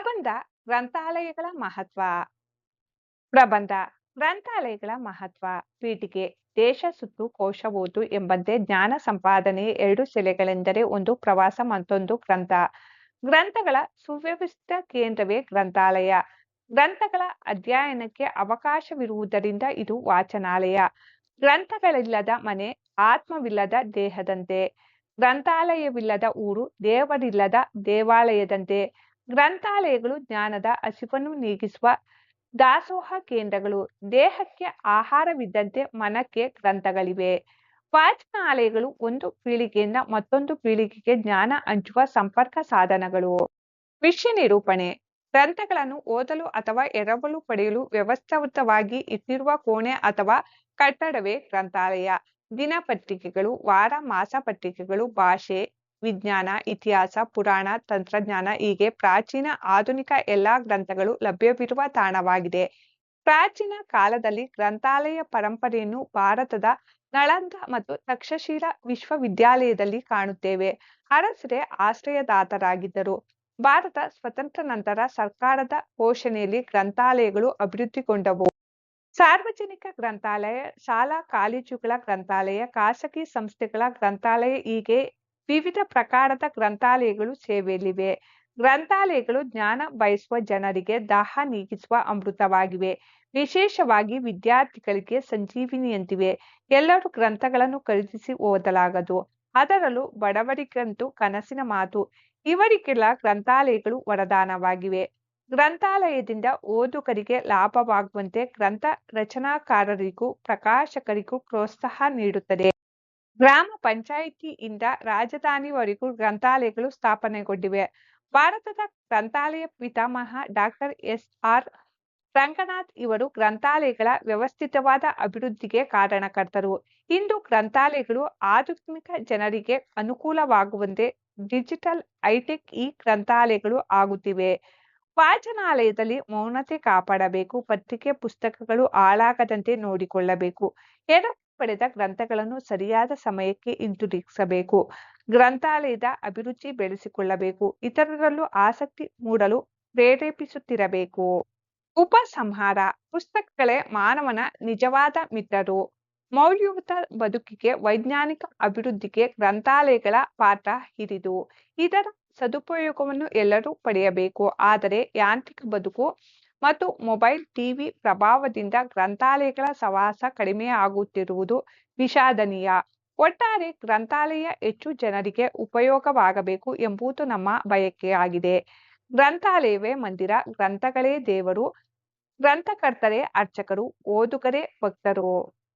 ಪ್ರಬಂಧ ಗ್ರಂಥಾಲಯಗಳ ಮಹತ್ವ. ಪ್ರಬಂಧ ಗ್ರಂಥಾಲಯಗಳ ಮಹತ್ವ. ಪೀಠಿಕೆ ದೇಶ ಸುತ್ತು ಕೋಶ ಓದು ಎಂಬಂತೆ ಜ್ಞಾನ ಸಂಪಾದನೆ ಎರಡು ಸೆಲೆಗಳೆಂದರೆ ಒಂದು ಪ್ರವಾಸ ಮತ್ತೊಂದು ಗ್ರಂಥ. ಗ್ರಂಥಗಳ ಸುವ್ಯವಸ್ಥಿತ ಕೇಂದ್ರವೇ ಗ್ರಂಥಾಲಯ. ಗ್ರಂಥಗಳ ಅಧ್ಯಯನಕ್ಕೆ ಅವಕಾಶವಿರುವುದರಿಂದ ಇದು ವಾಚನಾಲಯ. ಗ್ರಂಥಗಳಿಲ್ಲದ ಮನೆ ಆತ್ಮವಿಲ್ಲದ ದೇಹದಂತೆ. ಗ್ರಂಥಾಲಯವಿಲ್ಲದ ಊರು ದೇವರಿಲ್ಲದ ದೇವಾಲಯದಂತೆ. ಗ್ರಂಥಾಲಯಗಳು ಜ್ಞಾನದ ಹಸಿವನ್ನು ನೀಗಿಸುವ ದಾಸೋಹ ಕೇಂದ್ರಗಳು. ದೇಹಕ್ಕೆ ಆಹಾರವಿದ್ದಂತೆ ಮನಕ್ಕೆ ಗ್ರಂಥಗಳಿವೆ. ವಾಚನಾಲಯಗಳು ಒಂದು ಪೀಳಿಗೆಯಿಂದ ಮತ್ತೊಂದು ಪೀಳಿಗೆಗೆ ಜ್ಞಾನ ಹಂಚುವ ಸಂಪರ್ಕ ಸಾಧನಗಳು. ವಿಷಯ ನಿರೂಪಣೆ. ಗ್ರಂಥಗಳನ್ನು ಓದಲು ಅಥವಾ ಎರವಲು ಪಡೆಯಲು ವ್ಯವಸ್ಥಿತವಾಗಿ ಇಟ್ಟಿರುವ ಕೋಣೆ ಅಥವಾ ಕಟ್ಟಡವೇ ಗ್ರಂಥಾಲಯ. ದಿನಪತ್ರಿಕೆಗಳು, ವಾರ, ಮಾಸ ಪತ್ರಿಕೆಗಳು, ಭಾಷೆ ವಿಜ್ಞಾನ, ಇತಿಹಾಸ, ಪುರಾಣ, ತಂತ್ರಜ್ಞಾನ ಹೀಗೆ ಪ್ರಾಚೀನ ಆಧುನಿಕ ಎಲ್ಲಾ ಗ್ರಂಥಗಳು ಲಭ್ಯವಿರುವ ತಾಣವಾಗಿದೆ. ಪ್ರಾಚೀನ ಕಾಲದಲ್ಲಿ ಗ್ರಂಥಾಲಯ ಪರಂಪರೆಯನ್ನು ಭಾರತದ ನಳಂದ ಮತ್ತು ತಕ್ಷಶೀಲ ವಿಶ್ವವಿದ್ಯಾಲಯದಲ್ಲಿ ಕಾಣುತ್ತೇವೆ. ಅರಸರೇ ಆಶ್ರಯದಾತರಾಗಿದ್ದರು. ಭಾರತ ಸ್ವತಂತ್ರ ನಂತರ ಸರ್ಕಾರದ ಘೋಷಣೆಯಲ್ಲಿ ಗ್ರಂಥಾಲಯಗಳು ಅಭಿವೃದ್ಧಿಗೊಂಡವು. ಸಾರ್ವಜನಿಕ ಗ್ರಂಥಾಲಯ, ಶಾಲಾ, ಕಾಲೇಜುಗಳ ಗ್ರಂಥಾಲಯ, ಖಾಸಗಿ ಸಂಸ್ಥೆಗಳ ಗ್ರಂಥಾಲಯ ಹೀಗೆ ವಿವಿಧ ಪ್ರಕಾರದ ಗ್ರಂಥಾಲಯಗಳು ಸೇವೆಯಲ್ಲಿವೆ. ಗ್ರಂಥಾಲಯಗಳು ಜ್ಞಾನ ಬಯಸುವ ಜನರಿಗೆ ದಾಹ ನೀಗಿಸುವ ಅಮೃತವಾಗಿವೆ. ವಿಶೇಷವಾಗಿ ವಿದ್ಯಾರ್ಥಿಗಳಿಗೆ ಸಂಜೀವಿನಿಯಂತಿವೆ. ಎಲ್ಲರೂ ಗ್ರಂಥಗಳನ್ನು ಖರೀದಿಸಿ ಓದಲಾಗದು. ಅದರಲ್ಲೂ ಬಡವರಿಗಂತೂ ಕನಸಿನ ಮಾತು. ಇವರಿಗೆಲ್ಲ ಗ್ರಂಥಾಲಯಗಳು ವರದಾನವಾಗಿವೆ. ಗ್ರಂಥಾಲಯದಿಂದ ಓದುಗರಿಗೆ ಲಾಭವಾಗುವಂತೆ ಗ್ರಂಥ ರಚನಾಕಾರರಿಗೂ ಪ್ರಕಾಶಕರಿಗೂ ಪ್ರೋತ್ಸಾಹ ನೀಡುತ್ತದೆ. ಗ್ರಾಮ ಪಂಚಾಯಿತಿಯಿಂದ ರಾಜಧಾನಿವರೆಗೂ ಗ್ರಂಥಾಲಯಗಳು ಸ್ಥಾಪನೆಗೊಂಡಿವೆ. ಭಾರತದ ಗ್ರಂಥಾಲಯ ಪಿತಾಮಹ ಡಾಕ್ಟರ್ ಎಸ್. ಆರ್. ರಂಗನಾಥ್ ಇವರು ಗ್ರಂಥಾಲಯಗಳ ವ್ಯವಸ್ಥಿತವಾದ ಅಭಿವೃದ್ಧಿಗೆ ಕಾರಣಕರ್ತರು. ಇಂದು ಗ್ರಂಥಾಲಯಗಳು ಆಧುನಿಕ ಜನರಿಗೆ ಅನುಕೂಲವಾಗುವಂತೆ ಡಿಜಿಟಲ್ ಹೈಟೆಕ್ ಈ ಗ್ರಂಥಾಲಯಗಳು ಆಗುತ್ತಿವೆ. ವಾಚನಾಲಯದಲ್ಲಿ ಮೌನತೆ ಕಾಪಾಡಬೇಕು, ಪತ್ರಿಕೆ, ಪುಸ್ತಕಗಳು ಹಾಳಾಗದಂತೆ ನೋಡಿಕೊಳ್ಳಬೇಕು. ಎಡ ಪಡೆದ ಗ್ರಂಥಗಳನ್ನು ಸರಿಯಾದ ಸಮಯಕ್ಕೆ ಹಿಂತಿರುಗಿಸಬೇಕು. ಗ್ರಂಥಾಲಯದ ಅಭಿರುಚಿ ಬೆಳೆಸಿಕೊಳ್ಳಬೇಕು. ಇತರರಲ್ಲೂ ಆಸಕ್ತಿ ಮೂಡಲು ಪ್ರೇರೇಪಿಸುತ್ತಿರಬೇಕು. ಉಪಸಂಹಾರ. ಪುಸ್ತಕಗಳೇ ಮಾನವನ ನಿಜವಾದ ಮಿತ್ರರು. ಮೌಲ್ಯಯುತ ಬದುಕಿಗೆ ವೈಜ್ಞಾನಿಕ ಅಭಿವೃದ್ಧಿಗೆ ಗ್ರಂಥಾಲಯಗಳ ಪಾತ್ರ ಹಿರಿದು. ಇದರ ಸದುಪಯೋಗವನ್ನು ಎಲ್ಲರೂ ಪಡೆಯಬೇಕು. ಆದರೆ ಯಾಂತ್ರಿಕ ಬದುಕು ಮತ್ತು ಮೊಬೈಲ್ ಟಿವಿ ಪ್ರಭಾವದಿಂದ ಗ್ರಂಥಾಲಯಗಳ ಸವಾಸ ಕಡಿಮೆ ಆಗುತ್ತಿರುವುದು ವಿಷಾದನೀಯ. ಒಟ್ಟಾರೆ ಗ್ರಂಥಾಲಯ ಹೆಚ್ಚು ಜನರಿಗೆ ಉಪಯೋಗವಾಗಬೇಕು ಎಂಬುದು ನಮ್ಮ ಬಯಕೆಯಾಗಿದೆ ಗ್ರಂಥಾಲಯವೇ ಮಂದಿರ, ಗ್ರಂಥಗಳೇ ದೇವರು, ಗ್ರಂಥಕರ್ತರೇ ಅರ್ಚಕರು, ಓದುಗರೇ ಭಕ್ತರು.